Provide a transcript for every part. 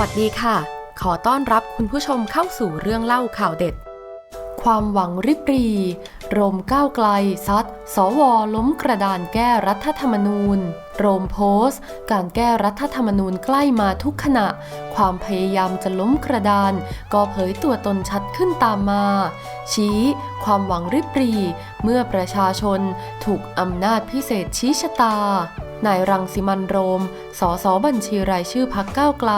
วัสดีค่ะ ขอต้อนรับคุณผู้ชมเข้าสู่เรื่องเล่าข่าวเด็ด ความหวังริบรี โรมก้าวไกลซัด สวล้มกระดานแก้รัฐธรรมนูญ โรมโพสต์การแก้รัฐธรรมนูญใกล้มาทุกขณะ ความพยายามจะล้มกระดาน ก็เผยตัวตนชัดขึ้นตามมา ชี้ ความหวังริบรี เมื่อประชาชนถูกอำนาจพิเศษชี้ชะตา นายรังสิมันโรม สสบัญชีรายชื่อพักก้าวไกล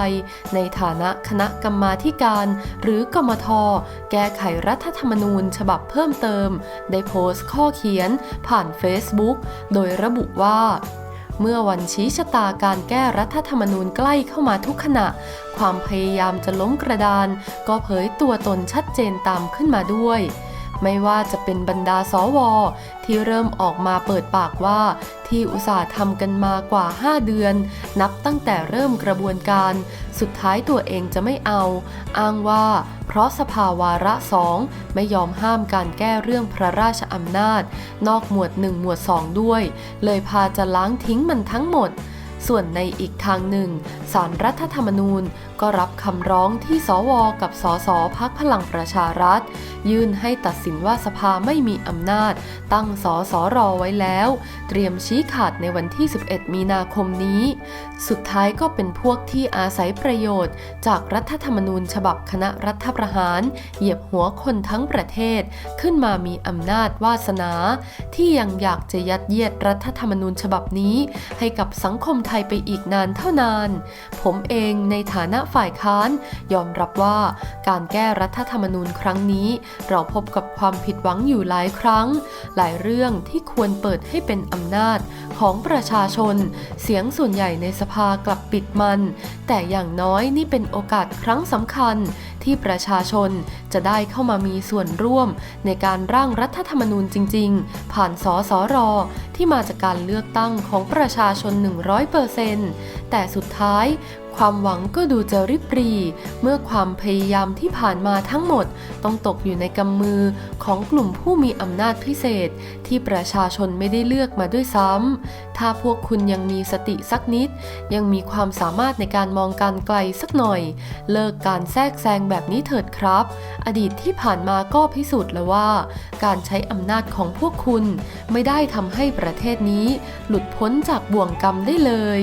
ในฐานะคณะกรรมาธิการ หรือกมท แก้ไขรัฐธรรมนูญฉบับเพิ่มเติม ได้โพสต์ข้อเขียน ผ่าน Facebook โดยระบุว่าเมื่อวันชี้ชะตาการแก้รัฐธรรมนูญใกล้เข้ามาทุกขณะ ความพยายามจะล้มกระดาน ก็เผยตัวตนชัดเจนตามขึ้นมาด้วย ไม่ว่าจะเป็นบรรดาสวที่เริ่มออกมาเปิดปากว่า ที่อุตสาห์ทำกันมากว่า 5 เดือน นับตั้งแต่เริ่มกระบวนการ สุดท้ายตัวเองจะไม่เอา อ้างว่า เพราะสภาวาระสองไม่ยอมห้ามการแก้เรื่องพระราชอำนาจ นอกหมวด 1 หมวด 2 ด้วย เลยพาจะล้างทิ้งมันทั้งหมด ส่วนในอีกทางหนึ่งสารรัฐธรรมนูญก็รับคำร้องที่สวกับสสพักพลังประชารัฐ ยื่นให้ตัดสินว่าสภาไม่มีอำนาจ ตั้งสสรอไว้แล้ว เตรียมชี้ขาดในวันที่ 11 มีนาคมนี้ สุดท้ายก็เป็นพวกที่อาศัยประโยชน์ จากรัฐธรรมนูญฉบับคณะรัฐประหาร เหยียบหัวคนทั้งประเทศ ขึ้นมามีอำนาจวาสนา ที่ยังอยากจะยัดเยียดรัฐธรรมนูญฉบับนี้ ให้กับสังคมไทยไปอีกนานเท่านาน ผมเองในฐานะฝ่ายค้าน ยอมรับว่าการแก้รัฐธรรมนูญครั้งนี้ เราพบกับความผิดหวังอยู่หลายครั้ง หลายเรื่องที่ควรเปิดให้เป็นอำนาจของประชาชน เสียงส่วนใหญ่ในสภากลับปิดมัน แต่อย่างน้อยนี่เป็นโอกาสครั้งสำคัญ ที่ประชาชนจะได้เข้ามามีส่วนร่วมในการร่างรัฐธรรมนูญจริง ๆ ผ่านสสรที่มาจากการเลือกตั้งของประชาชน 100%แต่สุดท้าย ความหวังก็ดูจะริบรี เมื่อความพยายามที่ผ่านมาทั้งหมด ต้องตกอยู่ในกำมือของกลุ่มผู้มีอำนาจพิเศษ ที่ประชาชนไม่ได้เลือกมาด้วยซ้ำ ถ้าพวกคุณยังมีสติสักนิด ยังมีความสามารถในการมองการไกลสักหน่อย เลิกการแทรกแซงแบบนี้เถิดครับ อดีตที่ผ่านมาก็พิสูจน์แล้วว่า การใช้อำนาจของพวกคุณ ไม่ได้ทำให้ประเทศนี้ หลุดพ้นจากบ่วงกรรมได้เลย